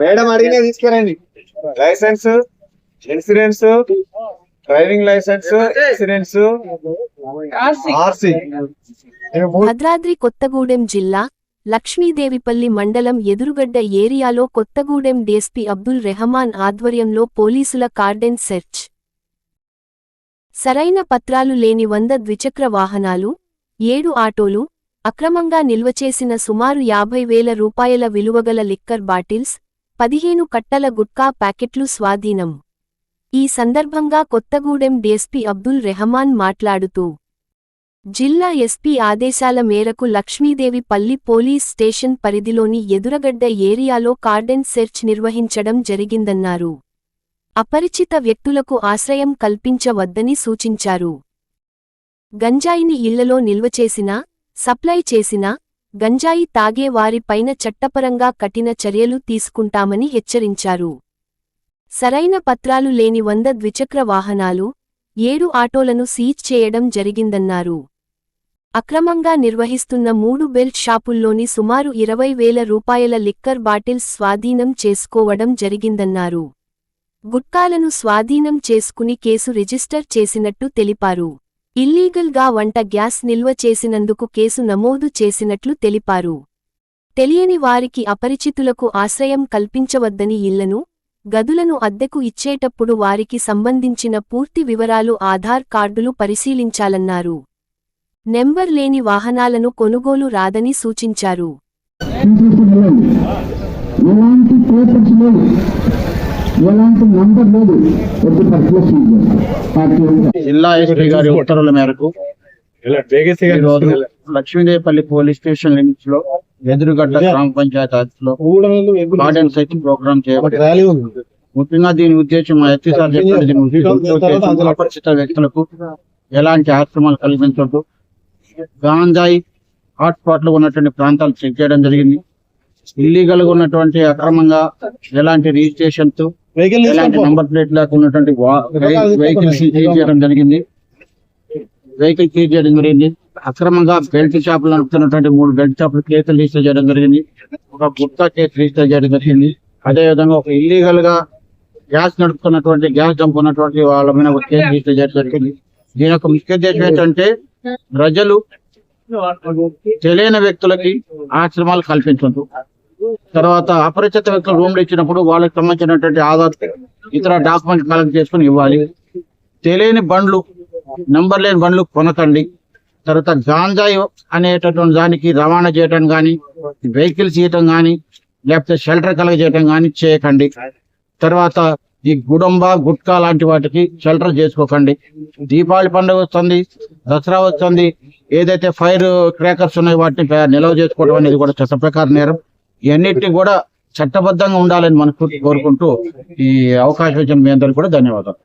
Madam అడిగిన తీసుకురండి. License insurance driving license insurance RC Bhadradri Kothagudem జిల్లా లక్ష్మీదేవిపల్లి మండలం ఎదురుగడ్డ ఏరియాలో కొత్తగూడెం డీఎస్పీ అబ్దుల్ రెహమాన్ ఆధ్వర్యంలో పోలీసుల కార్డెన్ సెర్చ్. సరైన పత్రాలు లేని వంద ద్విచక్ర వాహనాలు ఏడు ఆటోలు అక్రమంగా నిల్వచేసిన సుమారు యాభై వేల రూపాయల విలువగల లిక్కర్ బాటిల్స్ పదిహేను కట్టల గుట్కా ప్యాకెట్లు స్వాధీనం. ఈ సందర్భంగా కొత్తగూడెం డీఎస్పీ అబ్దుల్ రెహమాన్ మాట్లాడుతూ జిల్లా ఎస్పీ ఆదేశాల మేరకు లక్ష్మీదేవి పల్లి పోలీస్ స్టేషన్ పరిధిలోని ఎదురగడ్డ ఏరియాలో కార్డెన్ సెర్చ్ నిర్వహించడం జరిగిందన్నారు. అపరిచిత వ్యక్తులకు ఆశ్రయం కల్పించవద్దని సూచించారు. గంజాయిని ఇళ్ళలో నిల్వచేసినా సప్లై చేసినా గంజాయి తాగే వారిపైన చట్టపరంగా కఠిన చర్యలు తీసుకుంటామని హెచ్చరించారు. సరైన పత్రాలు లేని వంద ద్విచక్ర వాహనాలు ఏడు ఆటోలను సీజ్ చేయడం జరిగిందన్నారు. అక్రమంగా నిర్వహిస్తున్న మూడు బెల్ట్ షాపుల్లోని సుమారు ఇరవై వేల రూపాయల లిక్కర్ బాటిల్స్ స్వాధీనం చేసుకోవడం జరిగిందన్నారు. గుట్కాలను స్వాధీనం చేసుకుని కేసు రిజిస్టర్ చేసినట్టు తెలిపారు. ఇల్లీగల్గా వంట గ్యాస్ నిల్వ చేసినందుకు కేసు నమోదు చేసినట్లు తెలిపారు. తెలియని వారికి అపరిచితులకు ఆశ్రయం కల్పించవద్దని ఇళ్ళను గదులను అద్దెకు ఇచ్చేటప్పుడు వారికి సంబంధించిన పూర్తి వివరాలు ఆధార్ కార్డులు పరిశీలించాలన్నారు. నెంబర్ లేని వాహనాలను కొనుగోలు రాదని సూచించారు. ఎలాంటి పేపర్స్ లేవు. ఎలాంటి నంబర్ లేదు. కొద్ది పర్సనల్ పార్టీ జిల్లా ఎస్పీ గారి ఉత్తర్వుల మేరకు లక్ష్మీదేవిపల్లి పోలీస్ స్టేషన్ లిమిట్స్లో ఎదురుగడ్డ గ్రామ పంచాయతీ ఆఫీసులో గార్డెన్ ప్రోగ్రామ్ చేయబడింది ముఖ్యంగా దీని ఉద్దేశం మా ఎస్పీ సార్ చెప్పినది దీని ఉద్దేశం అపరిచిత వ్యక్తులకు ఎలాంటి ఆశ్రమాలు కల్పించొద్దు. గాంజాయి హాట్ స్పాట్లో ఉన్నటువంటి ప్రాంతాలు చెక్ చేయడం జరిగింది. ఇల్లీగల్గా ఉన్నటువంటి అక్రమంగా ఎలాంటి రిజిస్ట్రేషన్తో ఎలాంటి నంబర్ ప్లేట్ లేకున్నటువంటి వెహికల్స్ సీజ్ చేయడం జరిగింది. వెహికల్ సీజ్ చేయడం జరిగింది. అక్రమంగా బెల్ట్ షాపులు నడుపుతున్నటువంటి మూడు బెల్ట్ షాపులు కేసులు రిజిస్టర్ చేయడం జరిగింది. ఒక గుర్తా కేసు రిజిస్టర్ చేయడం జరిగింది. అదే విధంగా ఒక ఇల్లీగల్గా గ్యాస్ నడుపుతున్నటువంటి గ్యాస్ డంప్ ఉన్నటువంటి వాళ్ళ మీద ఒక కేసు రిజిస్టర్ చేయడం జరిగింది. దీని యొక్క ముఖ్య ఉద్దేశం ఏంటంటే ప్రజలు తెలియని వ్యక్తులకి ఆశ్రమాలు కల్పించదు తర్వాత అపరిచిత వ్యక్తులు రూమ్లు ఇచ్చినప్పుడు వాళ్ళకి సంబంధించినటువంటి ఆధార్ ఇతర డాక్యుమెంట్ కలెక్ట్ చేసుకుని ఇవ్వాలి. తెలియని బండ్లు నంబర్ లేని బండ్లు కొనకండి. తర్వాత గాంజాయి అనేటటువంటి దానికి రవాణా చేయటం కానీ వెహికల్స్ ఇవ్వటం కానీ లేకపోతే షెల్టర్ కలగజేయటం కానీ చేయకండి. తర్వాత ఈ గుడంబ గుట్కా లాంటి వాటికి షెల్టర్ చేసుకోకండి. దీపావళి పండుగ వస్తుంది దసరా వస్తుంది ఏదైతే ఫైర్ క్రాకర్స్ ఉన్నాయో వాటిని నిల్వ చేసుకోవడం అనేది కూడా చట్ట ప్రకార నేరం. ఇవన్నిటిని కూడా చట్టబద్ధంగా ఉండాలని మనస్ఫూర్తి కోరుకుంటూ ఈ అవకాశం ఇచ్చిన మీ అందరికీ కూడా ధన్యవాదాలు.